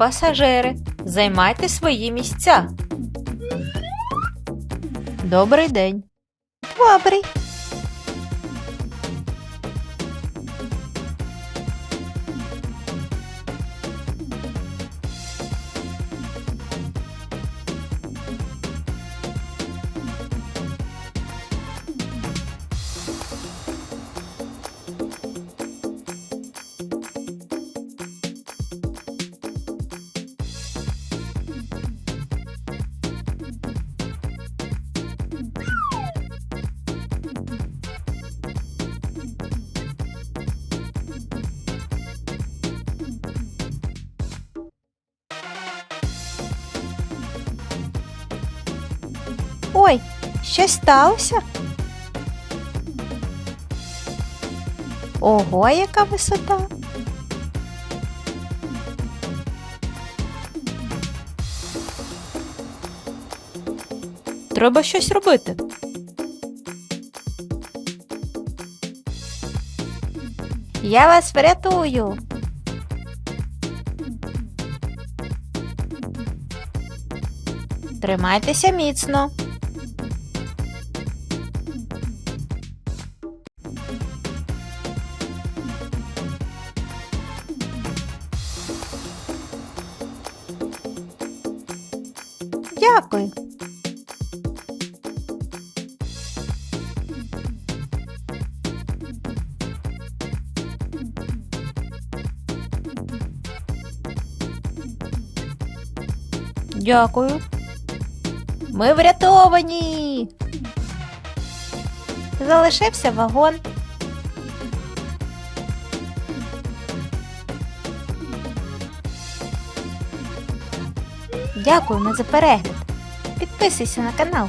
пасажири, займайте свої місця. Добрий день. Добрий. Ой, щось сталося? Ого, яка висота. Треба щось робити. Я вас врятую. Тримайтеся міцно. Дякую. Дякую. Ми врятовані. Залишився вагон. Дякуємо за перегляд. Підписуйся на канал.